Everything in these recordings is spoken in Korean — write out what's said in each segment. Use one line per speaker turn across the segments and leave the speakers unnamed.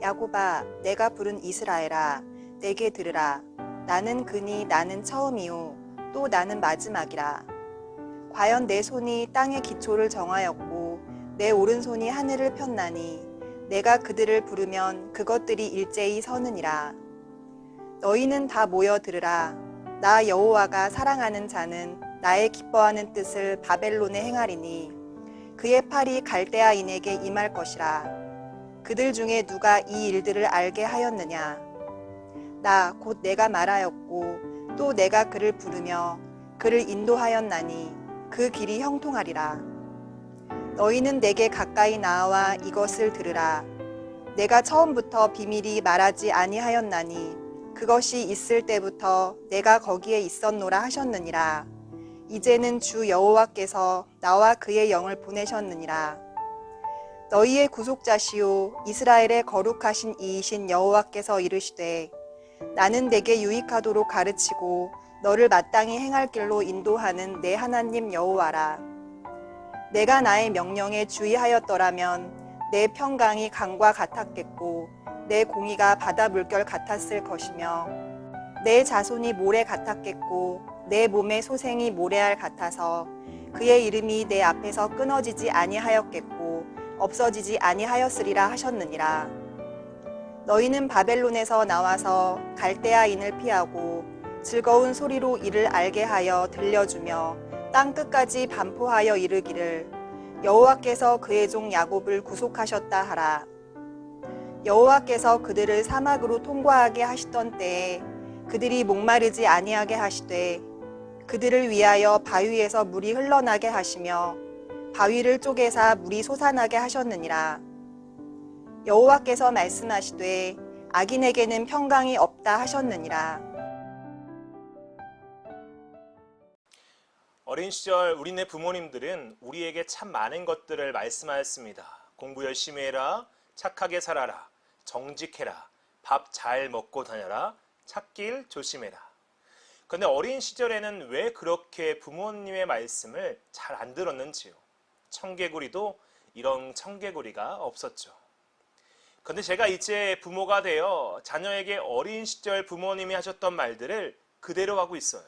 야곱아 내가 부른 이스라엘아 내게 들으라. 나는 그니 나는 처음이요. 또 나는 마지막이라. 과연 내 손이 땅의 기초를 정하였고 내 오른손이 하늘을 폈나니 내가 그들을 부르면 그것들이 일제히 서느니라. 너희는 다 모여 들으라. 나 여호와가 사랑하는 자는 나의 기뻐하는 뜻을 바벨론에 행하리니 그의 팔이 갈대아인에게 임할 것이라 그들 중에 누가 이 일들을 알게 하였느냐 나 곧 내가 말하였고 또 내가 그를 부르며 그를 인도하였나니 그 길이 형통하리라 너희는 내게 가까이 나와 이것을 들으라 내가 처음부터 비밀이 말하지 아니하였나니 그것이 있을 때부터 내가 거기에 있었노라 하셨느니라. 이제는 주 여호와께서 나와 그의 영을 보내셨느니라. 너희의 구속자시요 이스라엘의 거룩하신 이이신 여호와께서 이르시되 나는 내게 유익하도록 가르치고 너를 마땅히 행할 길로 인도하는 내 하나님 여호와라. 내가 나의 명령에 주의하였더라면 내 평강이 강과 같았겠고 내 공의가 바다 물결 같았을 것이며 내 자손이 모래 같았겠고 내 몸의 소생이 모래알 같아서 그의 이름이 내 앞에서 끊어지지 아니하였겠고 없어지지 아니하였으리라 하셨느니라. 너희는 바벨론에서 나와서 갈대아인을 피하고 즐거운 소리로 이를 알게 하여 들려주며 땅 끝까지 반포하여 이르기를 여호와께서 그의 종 야곱을 구속하셨다 하라. 여호와께서 그들을 사막으로 통과하게 하시던 때에 그들이 목마르지 아니하게 하시되 그들을 위하여 바위에서 물이 흘러나게 하시며 바위를 쪼개사 물이 솟아나게 하셨느니라 여호와께서 말씀하시되 악인에게는 평강이 없다 하셨느니라
어린 시절 우리네 부모님들은 우리에게 참 많은 것들을 말씀하였습니다. 공부 열심히 해라, 착하게 살아라, 정직해라, 밥 잘 먹고 다녀라, 찾길 조심해라. 근데 어린 시절에는 왜 그렇게 부모님의 말씀을 잘 안 들었는지요? 청개구리도 이런 청개구리가 없었죠. 근데 제가 이제 부모가 되어 자녀에게 어린 시절 부모님이 하셨던 말들을 그대로 하고 있어요.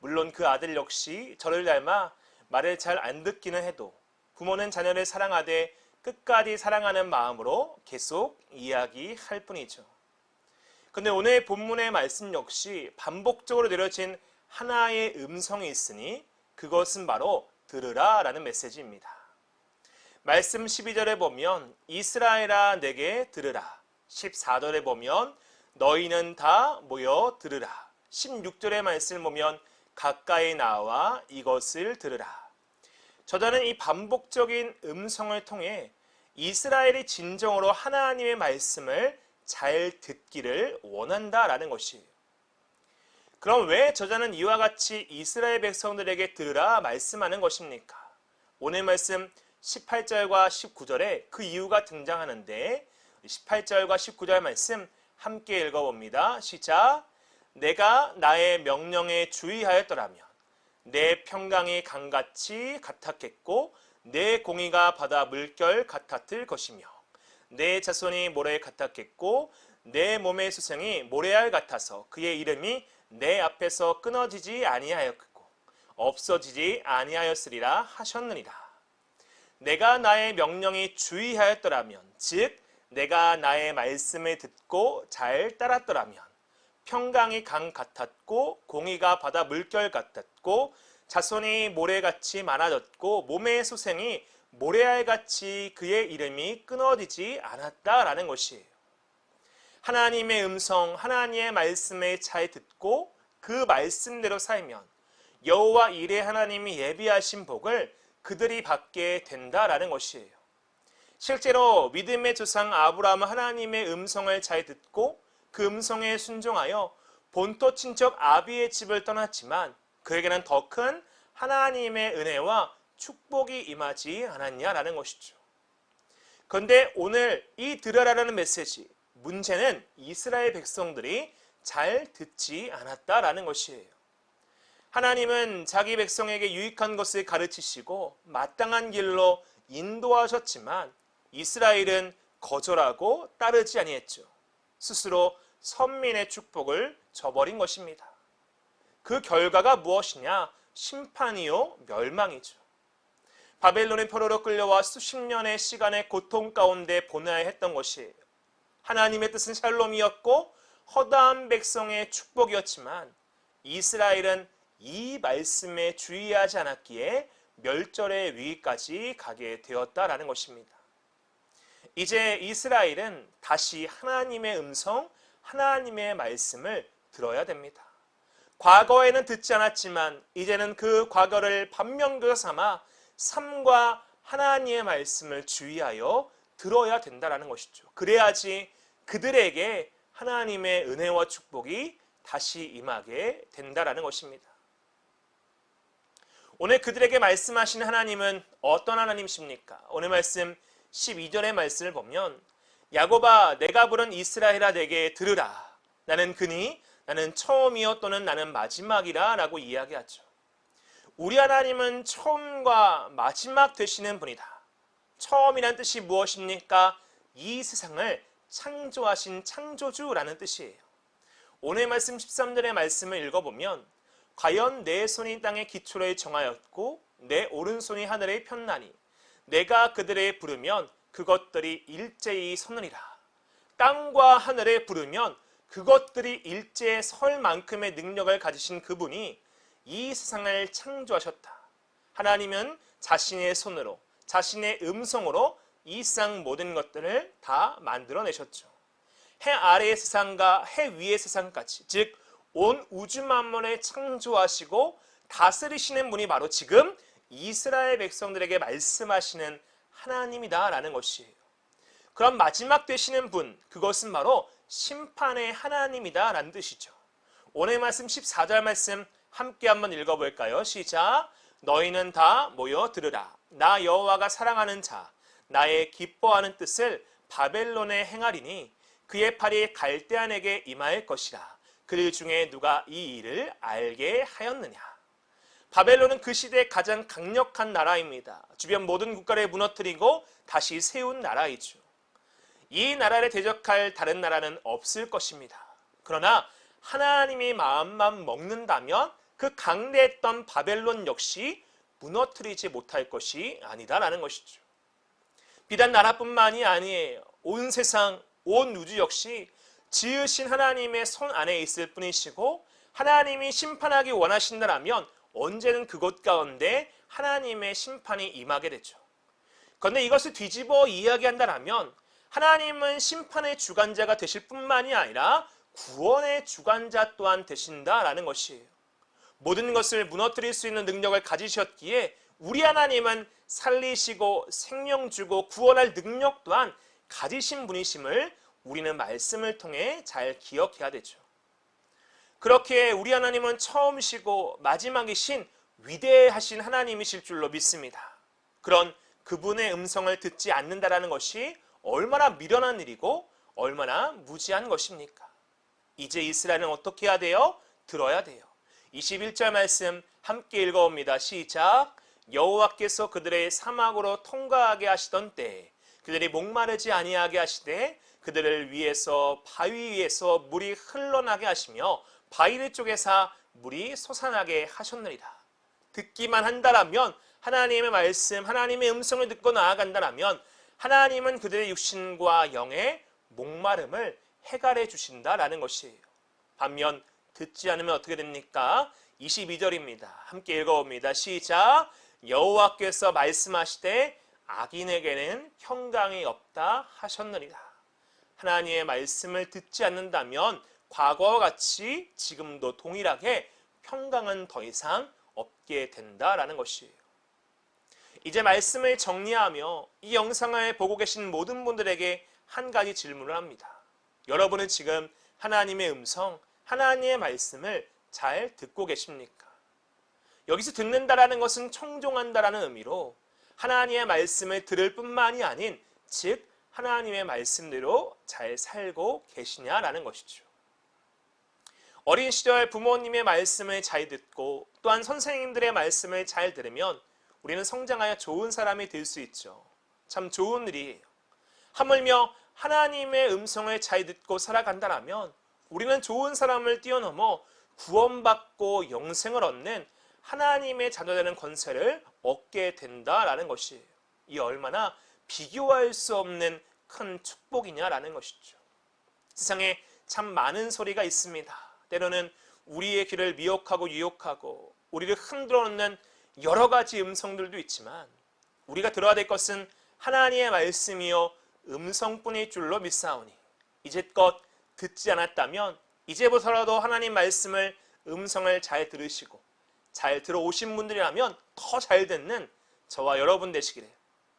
물론 그 아들 역시 저를 닮아 말을 잘 안 듣기는 해도 부모는 자녀를 사랑하되 끝까지 사랑하는 마음으로 계속 이야기할 뿐이죠. 근데 오늘 본문의 말씀 역시 반복적으로 내려진 하나의 음성이 있으니 그것은 바로 들으라 라는 메시지입니다. 말씀 12절에 보면 이스라엘아 내게 들으라. 14절에 보면 너희는 다 모여 들으라. 16절의 말씀을 보면 가까이 나와 이것을 들으라. 저자는 이 반복적인 음성을 통해 이스라엘이 진정으로 하나님의 말씀을 잘 듣기를 원한다라는 것이에요. 그럼 왜 저자는 이와 같이 이스라엘 백성들에게 들으라 말씀하는 것입니까? 오늘 말씀 18절과 19절에 그 이유가 등장하는데 18절과 19절 말씀 함께 읽어봅니다. 시작. 내가 나의 명령에 주의하였더라면 내 평강이 강같이 같았겠고 내 공의가 바다 물결 같았을 것이며 내 자손이 모래 같았겠고 내 몸의 수생이 모래알 같아서 그의 이름이 내 앞에서 끊어지지 아니하였고 없어지지 아니하였으리라 하셨느니라. 내가 나의 명령이 주의하였더라면 즉 내가 나의 말씀을 듣고 잘 따랐더라면 평강이 강 같았고 공의가 바다 물결 같았고 자손이 모래같이 많아졌고 몸의 소생이 모래알같이 그의 이름이 끊어지지 않았다라는 것이에요. 하나님의 음성, 하나님의 말씀을 잘 듣고 그 말씀대로 살면 여호와 이레 하나님이 예비하신 복을 그들이 받게 된다라는 것이에요. 실제로 믿음의 조상 아브라함은 하나님의 음성을 잘 듣고 그 음성에 순종하여 본토 친척 아비의 집을 떠났지만 그에게는 더 큰 하나님의 은혜와 축복이 임하지 않았냐라는 것이죠. 그런데 오늘 이 들으라라는 메시지 문제는 이스라엘 백성들이 잘 듣지 않았다라는 것이에요. 하나님은 자기 백성에게 유익한 것을 가르치시고 마땅한 길로 인도하셨지만 이스라엘은 거절하고 따르지 아니했죠. 스스로 선민의 축복을 저버린 것입니다. 그 결과가 무엇이냐? 심판이요 멸망이죠. 바벨론의 포로로 끌려와 수십 년의 시간의 고통 가운데 보내야 했던 것이에요. 하나님의 뜻은 샬롬이었고 허다한 백성의 축복이었지만 이스라엘은 이 말씀에 주의하지 않았기에 멸절의 위기까지 가게 되었다라는 것입니다. 이제 이스라엘은 다시 하나님의 음성, 하나님의 말씀을 들어야 됩니다. 과거에는 듣지 않았지만 이제는 그 과거를 반면교 삼아 삶과 하나님의 말씀을 주의하여 들어야 된다라는 것이죠. 그래야지 그들에게 하나님의 은혜와 축복이 다시 임하게 된다라는 것입니다. 오늘 그들에게 말씀하신 하나님은 어떤 하나님이십니까? 오늘 말씀 12절의 말씀을 보면 야곱아 내가 부른 이스라엘아 내게 들으라 나는 그니 나는 처음이요 또는 나는 마지막이라 라고 이야기하죠. 우리 하나님은 처음과 마지막 되시는 분이다. 처음이란 뜻이 무엇입니까? 이 세상을 창조하신 창조주라는 뜻이에요. 오늘 말씀 13절의 말씀을 읽어보면 과연 내 손이 땅의 기초를 정하였고 내 오른손이 하늘을 폈나니 내가 그들을 부르면 그것들이 일제히 서느니라. 땅과 하늘에 부르면 그것들이 일제에 설 만큼의 능력을 가지신 그분이 이 세상을 창조하셨다. 하나님은 자신의 손으로 자신의 음성으로 이 세상 모든 것들을 다 만들어내셨죠. 해 아래의 세상과 해 위의 세상까지 즉 온 우주 만물을 창조하시고 다스리시는 분이 바로 지금 이스라엘 백성들에게 말씀하시는 하나님이다라는 것이에요. 그럼 마지막 되시는 분 그것은 바로 심판의 하나님이다라는 뜻이죠. 오늘 말씀 14절 말씀 함께 한번 읽어볼까요? 시작. 너희는 다 모여 들으라. 나 여호와가 사랑하는 자, 나의 기뻐하는 뜻을 바벨론에 행하리니 그의 팔이 갈대안에게 임할 것이라. 그들 중에 누가 이 일을 알게 하였느냐? 바벨론은 그 시대의 가장 강력한 나라입니다. 주변 모든 국가를 무너뜨리고 다시 세운 나라이죠. 이 나라를 대적할 다른 나라는 없을 것입니다. 그러나 하나님이 마음만 먹는다면 그 강대했던 바벨론 역시 무너뜨리지 못할 것이 아니다라는 것이죠. 비단 나라뿐만이 아니에요. 온 세상, 온 우주 역시 지으신 하나님의 손 안에 있을 뿐이시고 하나님이 심판하기 원하신다면 언제는 그곳 가운데 하나님의 심판이 임하게 되죠. 그런데 이것을 뒤집어 이야기한다면 하나님은 심판의 주관자가 되실 뿐만이 아니라 구원의 주관자 또한 되신다라는 것이에요. 모든 것을 무너뜨릴 수 있는 능력을 가지셨기에 우리 하나님은 살리시고 생명 주고 구원할 능력 또한 가지신 분이심을 우리는 말씀을 통해 잘 기억해야 되죠. 그렇게 우리 하나님은 처음이시고 마지막이신 위대하신 하나님이실 줄로 믿습니다. 그런 그분의 음성을 듣지 않는다라는 것이 얼마나 미련한 일이고 얼마나 무지한 것입니까? 이제 이스라엘은 어떻게 해야 돼요? 들어야 돼요. 21절 말씀 함께 읽어옵니다. 시작. 여호와께서 그들의 사막으로 통과하게 하시던 때 그들이 목마르지 아니하게 하시되 그들을 위해서 바위 위에서 물이 흘러나게 하시며 바위를 쪽에서 물이 솟아나게 하셨느니라. 듣기만 한다라면 하나님의 말씀, 하나님의 음성을 듣고 나아간다라면 하나님은 그들의 육신과 영의 목마름을 해갈해 주신다라는 것이에요. 반면 듣지 않으면 어떻게 됩니까? 22절입니다. 함께 읽어봅니다. 시작. 여호와께서 말씀하시되 악인에게는 평강이 없다 하셨느니라. 하나님의 말씀을 듣지 않는다면 과거와 같이 지금도 동일하게 평강은 더 이상 없게 된다라는 것이에요. 이제 말씀을 정리하며 이 영상을 보고 계신 모든 분들에게 한 가지 질문을 합니다. 여러분은 지금 하나님의 음성, 하나님의 말씀을 잘 듣고 계십니까? 여기서 듣는다라는 것은 청종한다라는 의미로 하나님의 말씀을 들을 뿐만이 아닌 즉 하나님의 말씀대로 잘 살고 계시냐라는 것이죠. 어린 시절 부모님의 말씀을 잘 듣고 또한 선생님들의 말씀을 잘 들으면 우리는 성장하여 좋은 사람이 될 수 있죠. 참 좋은 일이에요. 하물며 하나님의 음성을 잘 듣고 살아간다면 우리는 좋은 사람을 뛰어넘어 구원받고 영생을 얻는 하나님의 자녀되는 권세를 얻게 된다라는 것이에요. 이 얼마나 비교할 수 없는 큰 축복이냐라는 것이죠. 세상에 참 많은 소리가 있습니다. 때로는 우리의 귀를 미혹하고 유혹하고 우리를 흔들어 놓는 여러 가지 음성들도 있지만 우리가 들어야 될 것은 하나님의 말씀이요 음성뿐일 줄로 믿사오니 이제껏 듣지 않았다면 이제부터라도 하나님 말씀을 음성을 잘 들으시고 잘 들어오신 분들이라면 더 잘 듣는 저와 여러분 되시기를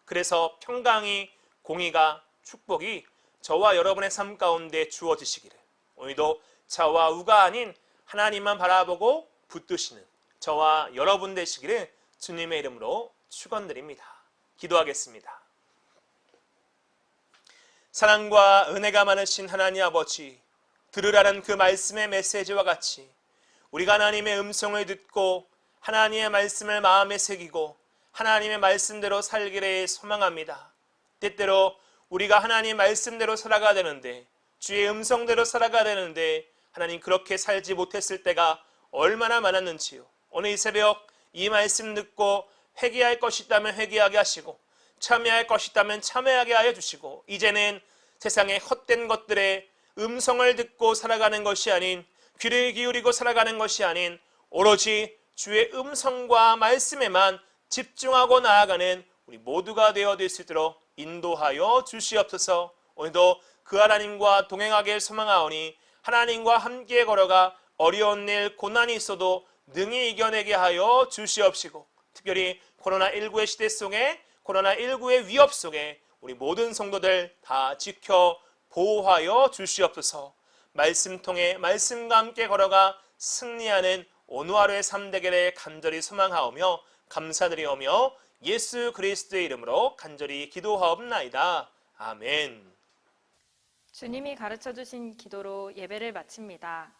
그래서 평강이 공의가 축복이 저와 여러분의 삶 가운데 주어지시기를 오늘도 저와 우가 아닌 하나님만 바라보고 붙드시는 저와 여러분 되시기를 주님의 이름으로 축원드립니다. 기도하겠습니다. 사랑과 은혜가 많으신 하나님 아버지, 들으라는 그 말씀의 메시지와 같이 우리가 하나님의 음성을 듣고 하나님의 말씀을 마음에 새기고 하나님의 말씀대로 살기를 소망합니다. 때때로 우리가 하나님 말씀대로 살아가야 되는데 주의 음성대로 살아가야 되는데 하나님 그렇게 살지 못했을 때가 얼마나 많았는지요. 오늘 이 새벽 이 말씀 듣고 회개할 것이 있다면 회개하게 하시고 참여할 것이 있다면 참여하게 하여 주시고 이제는 세상의 헛된 것들의 음성을 듣고 살아가는 것이 아닌 귀를 기울이고 살아가는 것이 아닌 오로지 주의 음성과 말씀에만 집중하고 나아가는 우리 모두가 되어질 수 있도록 인도하여 주시옵소서. 오늘도 그 하나님과 동행하길 소망하오니 하나님과 함께 걸어가 어려운 일 고난이 있어도 능히 이겨내게 하여 주시옵시고 특별히 코로나19의 시대 속에 코로나19의 위협 속에 우리 모든 성도들 다 지켜 보호하여 주시옵소서 말씀 통해 말씀과 함께 걸어가 승리하는 오늘 하루의 삶 되기를 간절히 소망하오며 감사드리오며 예수 그리스도의 이름으로 간절히 기도하옵나이다. 아멘.
주님이 가르쳐 주신 기도로 예배를 마칩니다.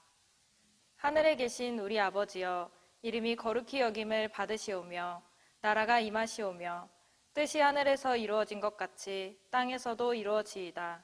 하늘에 계신 우리 아버지여 이름이 거룩히 여김을 받으시오며 나라가 임하시오며 뜻이 하늘에서 이루어진 것 같이 땅에서도 이루어지이다.